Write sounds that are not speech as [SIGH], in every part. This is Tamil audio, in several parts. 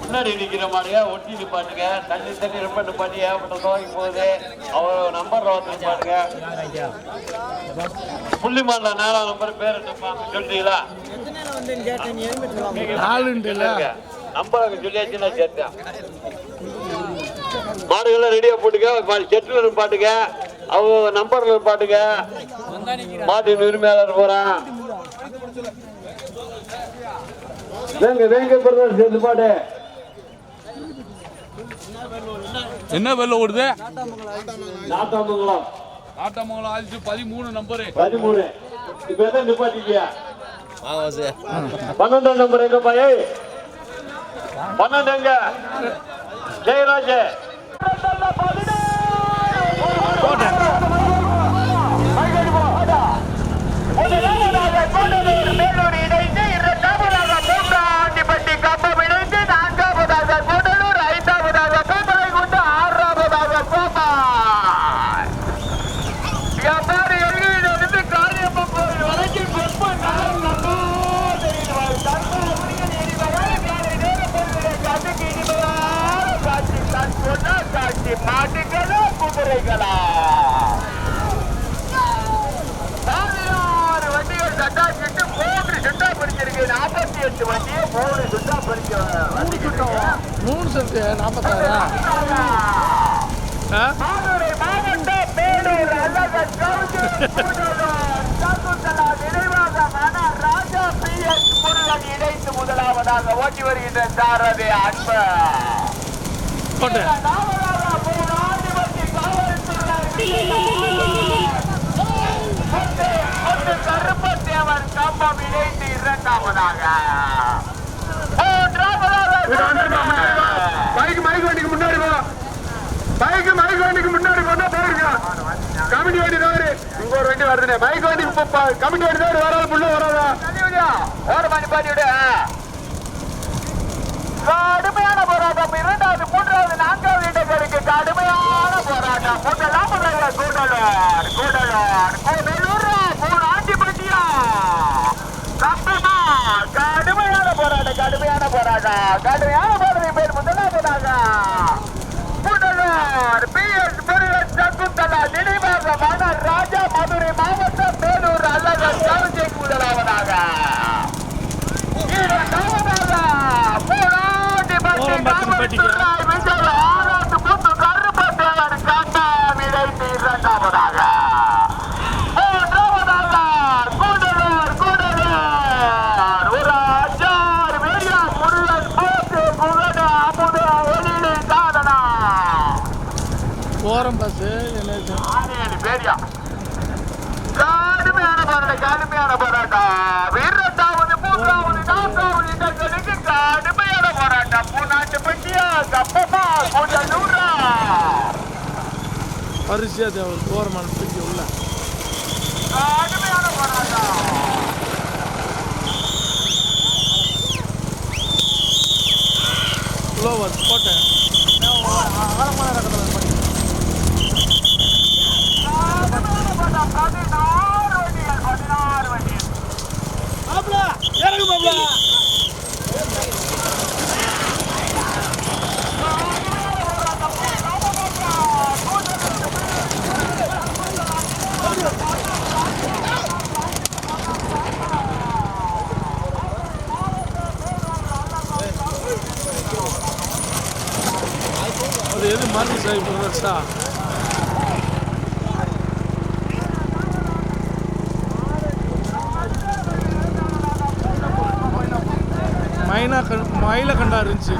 முன்னாடி நிக்கிற மாடுங்க ஒட்டி நிப்பாட்டுங்க தண்ணி தண்ணி ரொம்ப நிப்பாட்டி ஏகப்பட்ட நோய்க்கு போகுது அவர் நம்பர்ல வந்து நிப்பாட்டுங்க புள்ளி மாடல நாலாம் நம்பர் பேர் சொல்றீங்களா? நாலுண்டுல நம்பர் அங்க சொல்லியாச்சு நான் சேர்த்தேன். மாடுகள்லாம் ரெடியா போட்டுங்க செட்டில் நிப்பாட்டுங்க அவங்க நம்பர்ல நிப்பாட்டுங்க மாட்டின் உரிமையாளர் போறான். வேங்க வேங்க பிரதர் சேர்ந்து பாட்டு. என்ன வெள்ள ஓடுது? நாட்டாமங்கலம். ஆட்டமங்கலம் ஆயிரத்தி பதிமூணு நம்பரு. பதிமூணு. இப்ப எதை நிப்பாட்டிக்கியா பன்னெண்டாம் நம்பர் எங்கப்பா ஏய்? பன்னெண்டு எங்க? ஜெயராஜ். Pablo எட்டு வண்டியை மூணு சுட்டா பிடிக்க மூணு செட்டு நாற்பத்தாறா ஆ? மதுரை மாவட்டம் மேலூர் [LAUGHS] அழகர் சகுந்தலா நினைவாகமான ராஜா பி எஸ் முருகன் இணைத்து முதலாவதாக ஓட்டி வருகின்ற சாரதி அன்பு வண்டி கம்பம் இணைத்து இரண்டாவதாக. பைக் மைக் வண்டிக்கு முன்னாடி பைக் மைக் வண்டிக்கு முன்னாடி கொண்டா போயிருங்க. கமிட்டி வண்டி தவறு இங்க ஒரு வண்டி வருதுனே மைக் வண்டிக்கு கமிட்டி வண்டி தவறு வராது புள்ள வராதா. ஓரமா நிப்பாட்டி விடு. கடுமையான போராட்டம். இரண்டாவது மூன்றாவது நான்காவது கடுமையான போராட்டம். கூடலூர் கூடலூர் கூடலூர் மூணு ஆண்டிப்பட்டியா கம்பமா கடுமையான போராட்டம் கடுமையான போராட்டம் பேர் முதலாவதாக கூடலூர் பி எஸ் முருகன் சகுந்தலா நினைவாக மன ராஜா மதுரை மாவட்டம் மேலூர் அல்லது கருஜைக்கு முதலாவதாக ஓரம் என்ன கடுமையான போராட்டம் கடுமையான போராட்டம். இரண்டாவது மூன்றாவது நான்காவது இடங்களுக்கு கடுமையான போராட்டம். மூணாட்டு பட்டியா கப்பமா கொஞ்சம் நூறா. வரிசையாக தேவை ஓரமான பிடிக்க உள்ள. கடுமையான போராட்டம். ஃப்ளோவர் போட்டேன். மைனா கண் மயில கண்டா இருந்துச்சு.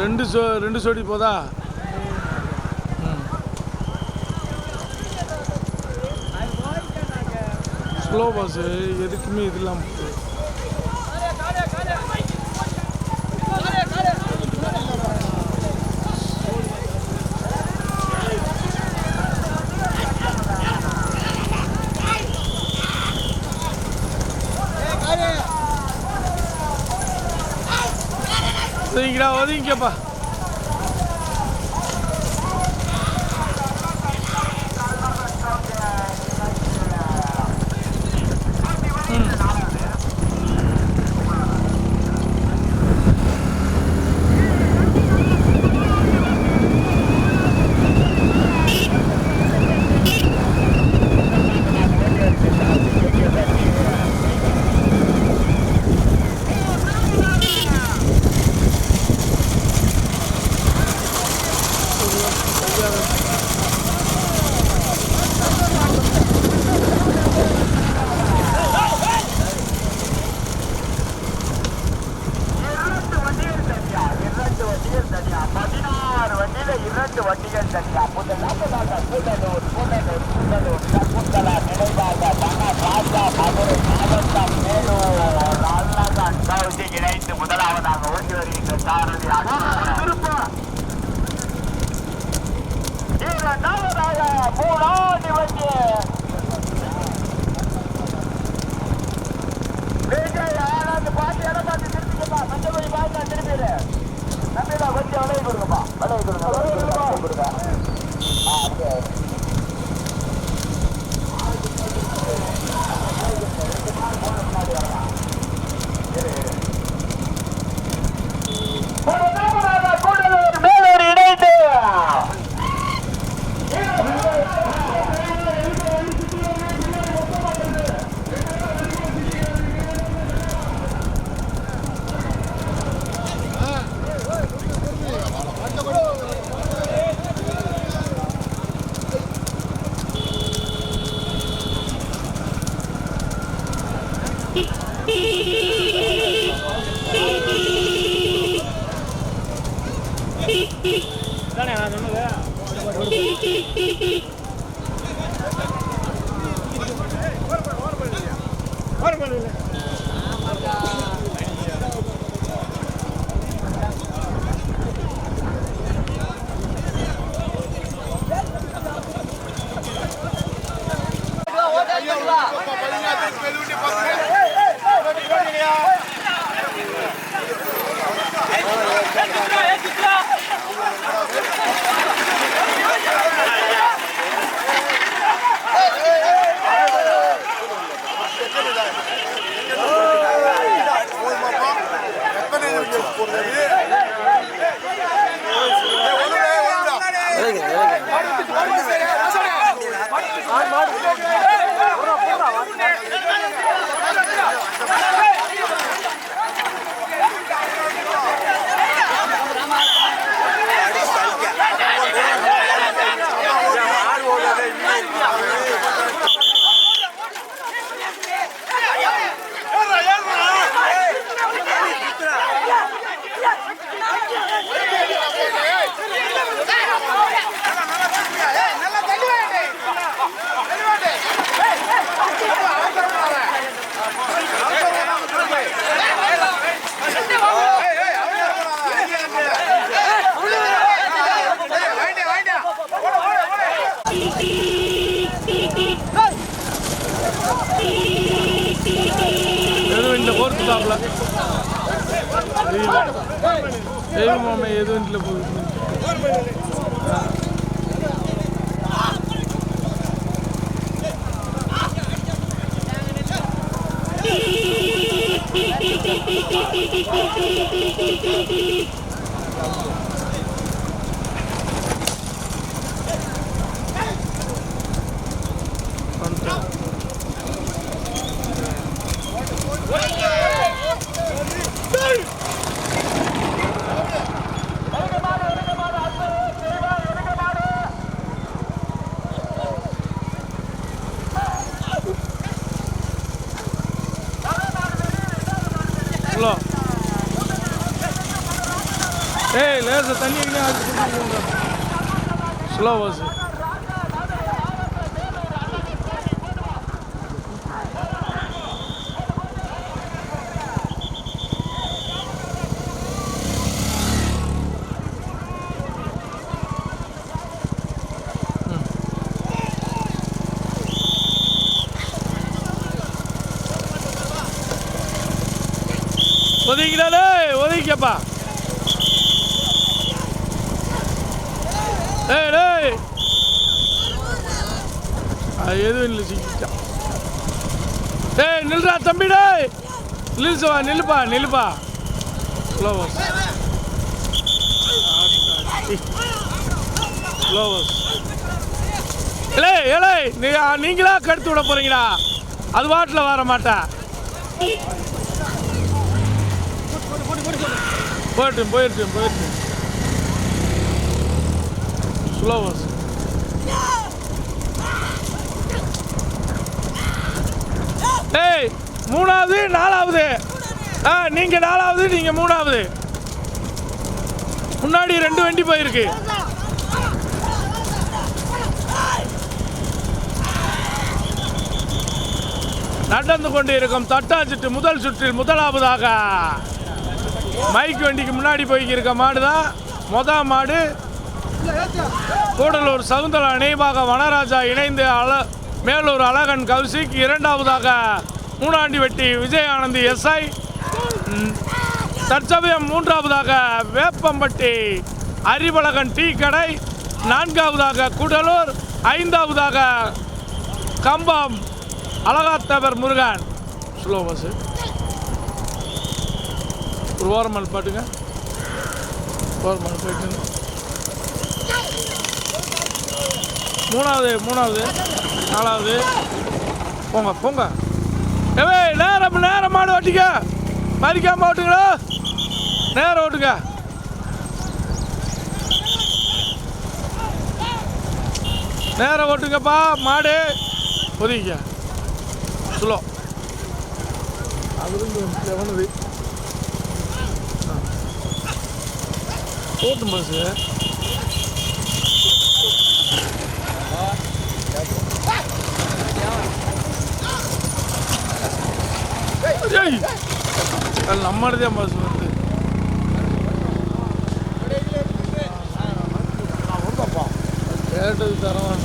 ரெண்டு சோ ரெண்டு சோடி போதா? ஸ்லோ பஸ்ஸு எதுக்குமே இது இல்லாமல் நீங்களா ஒதுங்கிக்கப்பா தானே நான் சொன்னது ஓரப்பட ஓரப்பட ஓரப்பட மாமா ஏதோ இதில் போகுது ஏய் லேச தண்ணி ஸ்லோ பஸ் ஒதுக்கிடாலே ஒதுக்கப்பா எதுவும் இல்லை சிக்கிட்டான் ஏய் நில்றா தம்பி டேய். நில்லுப்பா நில்லுப்பா. ஸ்லோவஸ் ஸ்லோவஸ் இலே இலே நீ நீங்களா கடுத்து விட போறீங்களா? அது பாட்டில் வர மாட்டா. போயிட்டு போயிட்டு போயிட்டு. ஸ்லோவஸ் ஏய் மூணாவது நாலாவது. ஆ நீங்கள் நாலாவது நீங்கள் மூணாவது. முன்னாடி ரெண்டு வண்டி போயிருக்கு. நடந்து கொண்டிருக்கும் சுற்று முதல் சுற்றில் முதலாவதாக. மைக் வண்டிக்கு முன்னாடி போய்க்கிருக்க மாடு தான். மொத மாடு. கூடலூர் சகுந்தலா நினைவாக வனராஜா இணைந்து அள மேலூர் அழகன் கௌசிக் இரண்டாவதாக மூணாண்டி வெட்டி விஜயானந்தி எஸ்ஐ. தற்சமயம் மூன்றாவதாக வேப்பம்பட்டி அறிவழகன் டீ கடை. நான்காவதாக கூடலூர். ஐந்தாவதாக கம்பம் அழகாத்தவர் முருகன். ஸ்லோ பஸ் ஒரு ஓரமல் பாட்டுங்க. ஓரமல் போயிட்டு மூணாவது மூணாவது. நாலாவது. போங்க போங்க. ஏவே நேரம் நேரம் மாடு ஓட்டிக்க. மறிக்காம ஓட்டுங்களா நேரம் ஓட்டுங்க. நேரம் ஓட்டுங்கப்பா மாடு. ஒதுங்க ஸ்லோ அது எவனது ஓட்டும் பஸ்ஸு. ஏய்! அது நம்மளதே பஸ் வந்து கேட்டது தரவான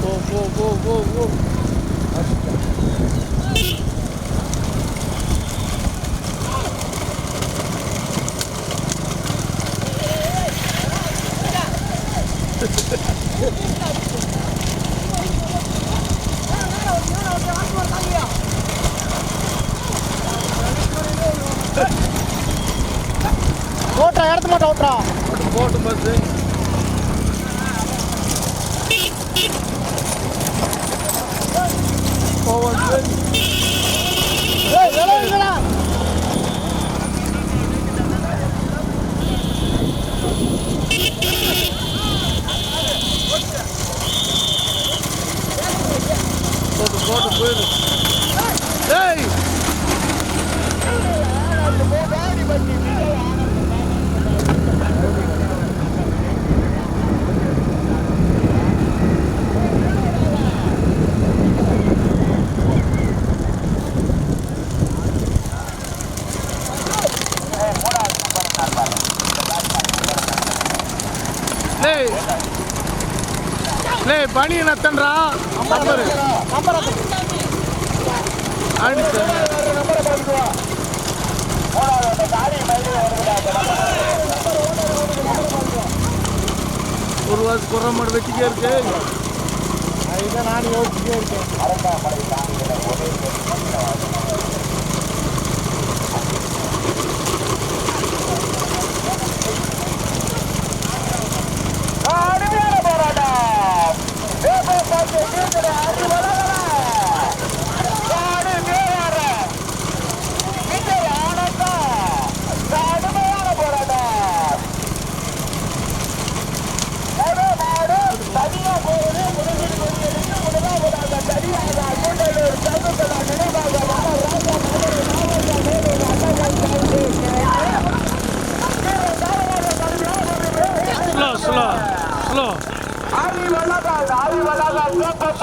போ போ போ போ போ. டவுட்ரா போட்டு மாட்டோம் பஸ்ஸு போட்டு போட்டு போயிடு ஏய் டேய் பனி நத்தன்றா நம்பரு ஆடிச்சு ஒரு வாரம் குறை மாடு வெட்டிக்கே இருக்கு. அதுதான் நான் யோசிச்சுட்டே இருக்கேன். வேப்ப பாட்டு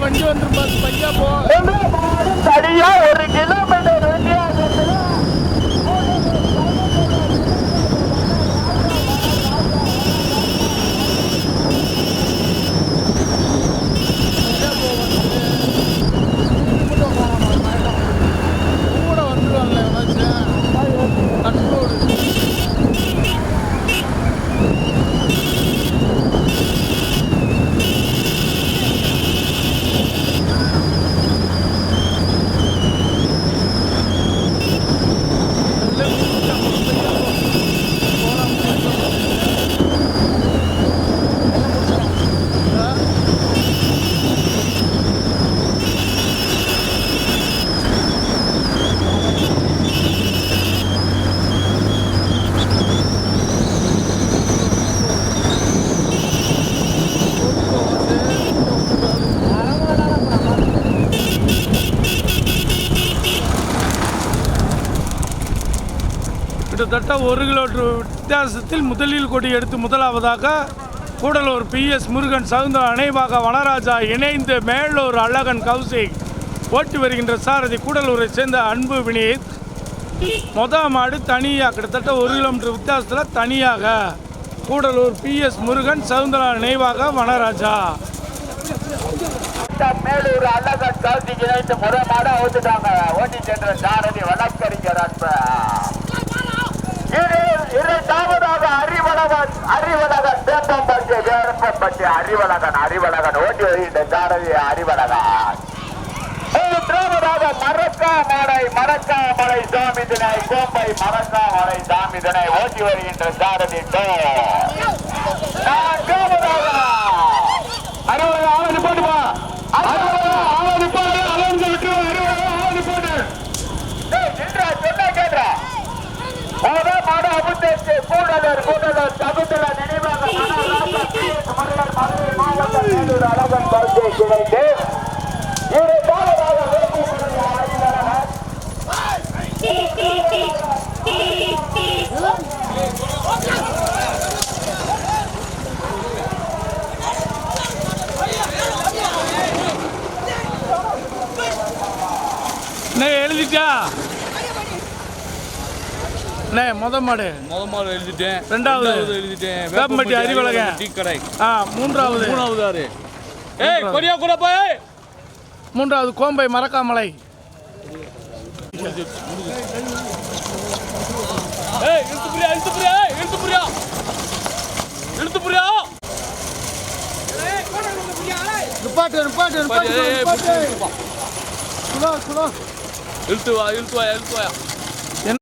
வண்டி வந்துரும் பாத்து பையா போ. தடியா ஒரு கிலோமீட்டர் வித்தியாசத்துல கூட வந்துருவாங்களே எவனாச்சும் கண்ட்ரோல் கிட்டத்தட்ட ஒரு கிலோமீட்டர் வித்தியாசத்தில் முதலில் கொடி எடுத்து முதலாவதாக கூடலூர் பிஎஸ் முருகன் சவுந்தர அணைவாக வனராஜா இணைந்து மேலூர் அழகன் கௌசிக் ஓட்டி வருகின்ற சாரதி கூடலூரை சேர்ந்த அன்பு வினீத். மொத மாடு தனியாக கிட்டத்தட்ட ஒரு கிலோமீட்டர் வித்தியாசத்தில் தனியாக கூடலூர் பிஎஸ் முருகன் சவுந்தர நினைவாக வனராஜா. மேலூர் அழகன் கௌசிக் இணைந்து முறை மாட ஓட்டிட்டாங்க. ஓட்டி சென்ற சாரதி வழக்கறிஞர் அன்பு. இரண்டாவதாக அறிவழகன் அறிவழகன் தேப்பம்பட்டி வேப்பம்பட்டி அறிவழகன் அறிவழகன். ஓட்டி வருகின்ற சாரதி அறிவழகன். மூன்றாவதாக மரக்கா மலை மரக்கா மலை சாமிதனை கோம்பை மரக்கா மலை சாமிதனை ஓட்டி வருகின்ற சாரதி நான்காவதாக முத மாடு அமுத்தேச்சு, கூடலூர், கூடலூர், சகுந்தலா நினைவாக மணராஜா PS முருகன் மதுரை மாவட்டம் மேலூர் அழகன் பகுதியை இணைந்து இரண்டாவதாக வேட்புமனுடைய அறிஞரவர் அண்ணே எழுதிட்டா அண்ணே மொத மாடு. முத மாடு எழுதிட்டேன். ரெண்டாவது. எழுதிட்டேன். வேப்பம்பட்டி. டீ கடை. ஆ மூன்றாவது. மூணாவது ஆறு. ஏய் கொடியா கூட போய். மூன்றாவது கோம்பை மரக்காமலை ஏய் இழுத்து புரியா இழுத்து புரியா இழுத்து புரியா. இழுத்து புரியா. நிப்பாட்டு நிப்பாட்டு நிப்பாட்டு இழுத்து வா இழுத்து வா இழுத்து வா